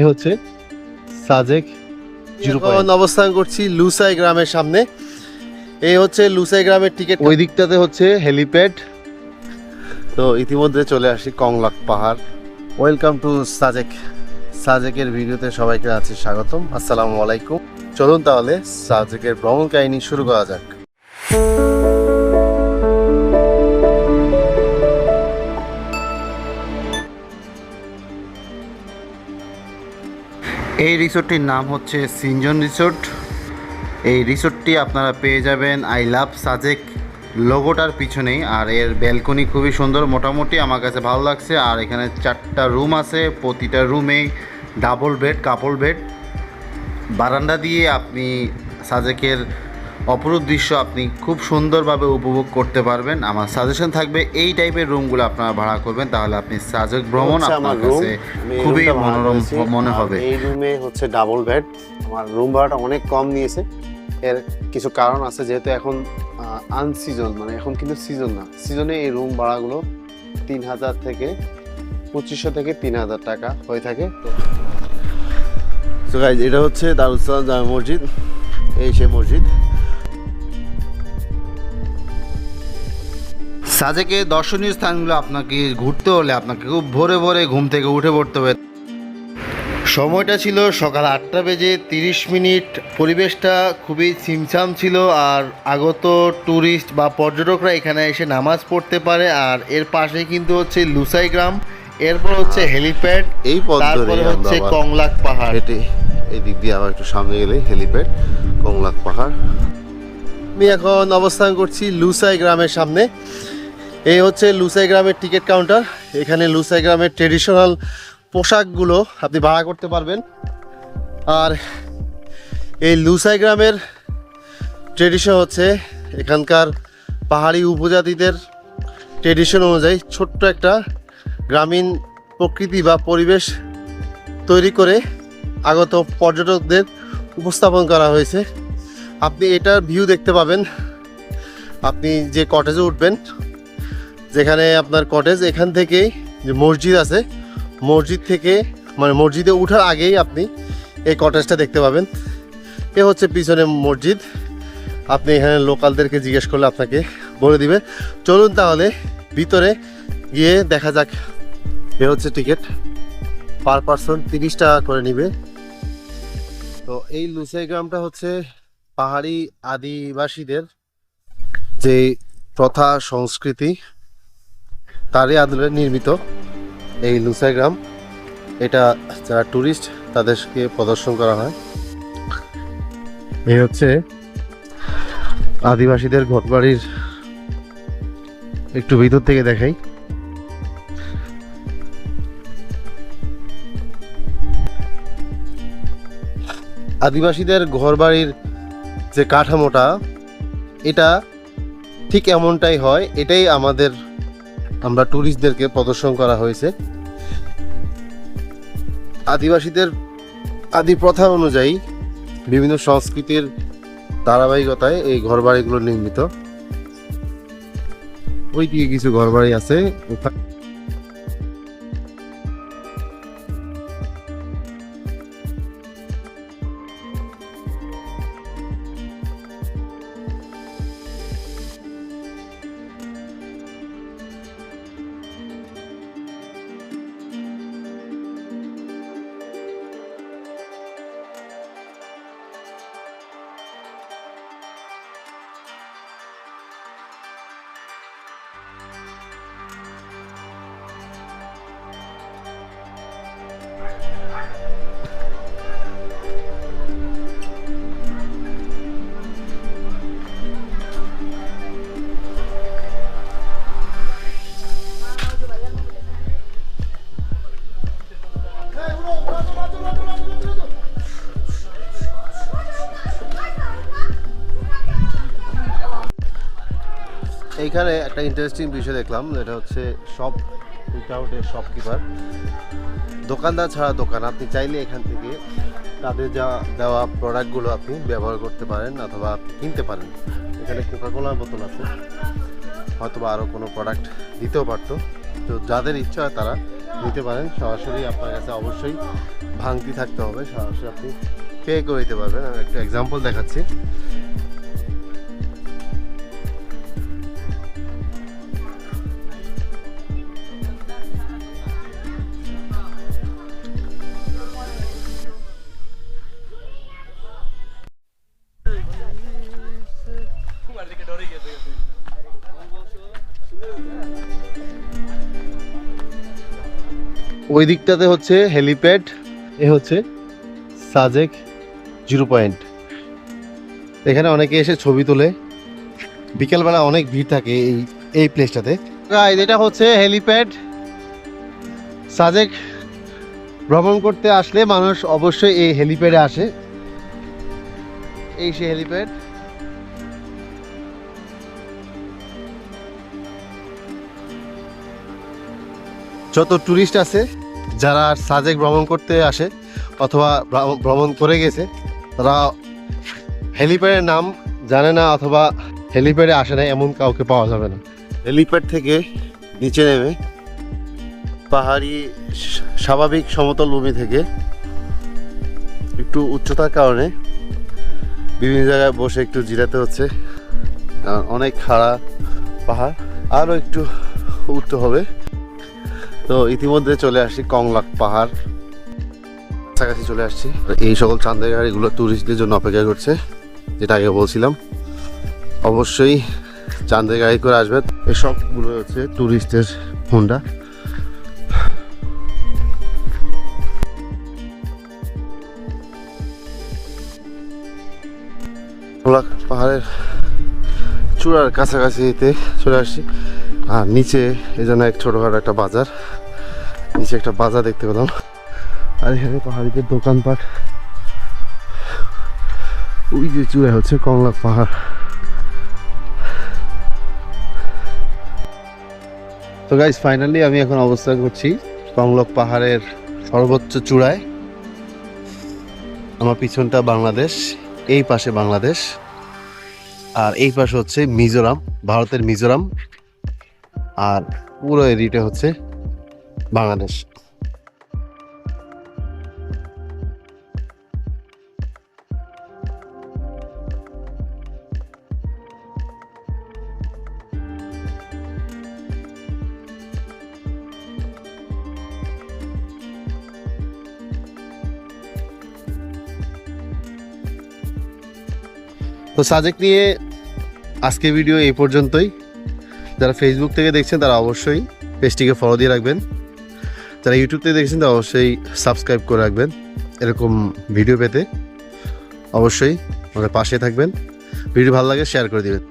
এ হচ্ছে সাজেক এখন অবস্থান করছি লুসাই গ্রামের সামনে। এই হচ্ছে লুসাই গ্রামের টিকিট ওই দিকটাতে হচ্ছে হেলিপ্যাড তো ইতিমধ্যে চলে আসি কংলাক পাহাড়। Welcome to Sajek. সাজেকের ভিডিওতে সবাইকে আছে স্বাগতম। আসসালামু আলাইকুম। চলুন তাহলে সাজেকের ভ্রমণ কাহিনী শুরু করা যাক। এই রিসোর্টটির নাম হচ্ছে সিনজন রিসোর্ট। এই রিসোর্টটি আপনারা পেয়ে যাবেন আই লাভ সাজেক লোগোটার পিছনেই। আর এর ব্যালকনি খুবই সুন্দর, মোটামুটি আমার কাছে ভালো লাগছে। আর এখানে চারটা রুম আছে, প্রতিটা রুমে ডাবল বেড, কাপল বেড। বারান্দা দিয়ে আপনি সাজেকের অপরূপ দৃশ্য আপনি খুব সুন্দরভাবে উপভোগ করতে পারবেন। আমার সাজেশন থাকবে এই টাইপের রুমগুলো আপনারা ভাড়া করবেন তাহলে আপনি সাজেক ভ্রমণ আপনার। কাছে খুবই মনোরম মনে হবে। এই রুমে হচ্ছে ডাবল বেড আমার রুম ভাড়াটা অনেক কম নিয়েছে। এর কিছু কারণ আছে যেহেতু এখন আনসিজন মানে এখন কিন্তু সিজন না। সিজনে এই রুম ভাড়াগুলো তিন হাজার থেকে পঁচিশশো থেকে তিন হাজার টাকা হয়ে থাকে। তো গাইজ এটা হচ্ছে দারুসালাম জামা মসজিদ। এই সে মসজিদ। সাজেকে দর্শনীয় স্থানগুলো আপনাকে ঘুরতে হলে আপনাকে খুব ভোরে ভোরে ঘুম থেকে উঠে পড়তে হবে। সময়টা ছিল সকাল আটটা বেজে তিরিশ মিনিট। পরিবেশটা খুবই ছিমছাম ছিল আর আগত ট্যুরিস্ট বা পর্যটকরা এখানে এসে নামাজ পড়তে পারে আর এর পাশে কিন্তু হচ্ছে লুসাই গ্রাম এরপর হচ্ছে হেলিপ্যাড এই পথ তারপরে হচ্ছে কংলাক পাহাড়। হেঁটে এই দিক দিয়ে আবার একটু সামনে গেলে হেলিপ্যাড কংলাক পাহাড়। আমি এখন অবস্থান করছি লুসাই গ্রামের সামনে। এই হচ্ছে লুসাই গ্রামের টিকিট কাউন্টার। এখানে লুসাই গ্রামের ট্রেডিশনাল পোশাকগুলো আপনি ভাড়া করতে পারবেন। আর এই লুসাই গ্রামের ট্রেডিশন হচ্ছে এখানকার পাহাড়ি উপজাতিদের ট্রেডিশন অনুযায়ী ছোট্ট একটা গ্রামীণ প্রকৃতি বা পরিবেশ তৈরি করে আগত পর্যটকদের উপস্থাপন করা হয়েছে। আপনি এটার ভিউ দেখতে পাবেন। আপনি যে কটেজে উঠবেন যেখানে আপনার কটেজ এখান থেকেই যে মসজিদ আছে, মসজিদ থেকে মানে মসজিদে ওঠার আগেই আপনি এই কটেজটা দেখতে পাবেন। এ হচ্ছে পিছনে মসজিদ। আপনি এখানে লোকালদেরকে জিজ্ঞেস করলে আপনাকে বলে দিবে। চলুন তাহলে ভিতরে গিয়ে দেখা যাক। এ হচ্ছে টিকিট পার পার্সন তিরিশ টাকা করে নিবে। তো এই লুসাই গ্রামটা হচ্ছে পাহাড়ি আদিবাসীদের যে প্রথা, সংস্কৃতি। তারই আদলে নির্মিত এই লুসাই গ্রাম এটা যারা ট্যুরিস্ট তাদেরকে প্রদর্শন করা হয়। এই হচ্ছে আদিবাসীদের ঘরবাড়ির একটু ভিতর থেকে দেখাই। আদিবাসীদের ঘরবাড়ির যে কাঠামোটা, এটা ঠিক এমনটাই হয়, এটাই আমাদের আমরা ট্যুরিস্টদেরকে প্রদর্শন করা হয়েছে। আদিবাসীদের আদি প্রথা অনুযায়ী বিভিন্ন সংস্কৃতির ধারাবাহিকতায় এই ঘরবাড়িগুলো নির্মিত। ওইদিকে কিছু ঘরবাড়ি আছে। এইখানে একটা ইন্টারেস্টিং বিষয় দেখলাম এটা হচ্ছে শপ উইথাউটের শপকিপার দোকানদার ছাড়া দোকান, আপনি চাইলে এখান থেকে তাদের যা দেওয়া প্রোডাক্টগুলো আপনি ব্যবহার করতে পারেন অথবা কিনতে পারেন। এখানে কোকাকোলার বোতল আছে হয়তো বা আরও কোনো প্রোডাক্ট দিতেও পারতো। তো যাদের ইচ্ছা হয় তারা নিতে পারেন, সরাসরি আপনার কাছে অবশ্যই ভাঙতি থাকতে হবে, সরাসরি আপনি পে করে দিতে পারবেন। আমি একটা এক্সাম্পল দেখাচ্ছি। ওই দিকটাতে হচ্ছে হেলিপ্যাড এ হচ্ছে সাজেক জিরো পয়েন্ট এখানে অনেকে এসে ছবি তোলে। বিকেলবেলা অনেক ভিড় থাকে এই এই প্লেসটাতে এটা হচ্ছে হেলিপ্যাড সাজেক ভ্রমণ করতে আসলে মানুষ অবশ্যই এই হেলিপ্যাডে আসে। এই সে হেলিপ্যাড যত ট্যুরিস্ট আছে যারা সাজেক ভ্রমণ করতে আসে অথবা ভ্রম- ভ্রমণ করে গেছে, তারা হেলিপ্যাডের নাম জানে না অথবা হেলিপ্যাডে আসে না এমন কাউকে পাওয়া যাবে না। হেলিপ্যাড থেকে নিচে নেমে পাহাড়ি স্বাভাবিক সমতল ভূমি থেকে একটু উচ্চতার কারণে বিভিন্ন জায়গায় বসে একটু জিরাতে হচ্ছে অনেক খাড়া পাহাড়, আরও একটু উঠতে হবে। তো ইতিমধ্যে চলে আসছি কংলাক পাহাড়। কাছাকাছি চলে আসছি। এই সকল চাঁদের গাড়িগুলো ট্যুরিস্টদের জন্য অপেক্ষা করছে, যেটা আগে বলছিলাম। অবশ্যই চাঁদের গাড়ি করে আসবে। এই সবগুলো হচ্ছে ট্যুরিস্টের হোন্ডা পাহাড়ের চূড়ার কাছাকাছিতে চলে আসছি। আর নিচে এই জন্য এক ছোটোখাটো একটা বাজার। নিচে একটা বাজার দেখতে পেলাম। আর এখানে পাহাড়িদের দোকানপাট। ওই যে চূড়ায় হচ্ছে কংলাক পাহাড়। তো গাইজ ফাইনালি আমি এখন অবস্থান করছি কংলক পাহাড়ের সর্বোচ্চ চূড়ায়। আমার পিছনটা বাংলাদেশ, এই পাশে বাংলাদেশ। আর এই পাশে হচ্ছে মিজোরাম, ভারতের মিজোরাম। আর পুরো এরিয়াটা হচ্ছে বাংলাদেশ। তো সাজেক নিয়ে আজকে ভিডিও এই পর্যন্তই। যারা ফেসবুক থেকে দেখছেন, তারা অবশ্যই পেজটিকে ফলো দিয়ে রাখবেন। যারা ইউটিউব থেকে দেখছেন, তারা অবশ্যই সাবস্ক্রাইব করে রাখবেন এরকম ভিডিও পেতে। অবশ্যই আমাদের পাশে থাকবেন। ভিডিও ভালো লাগে শেয়ার করে দিবেন।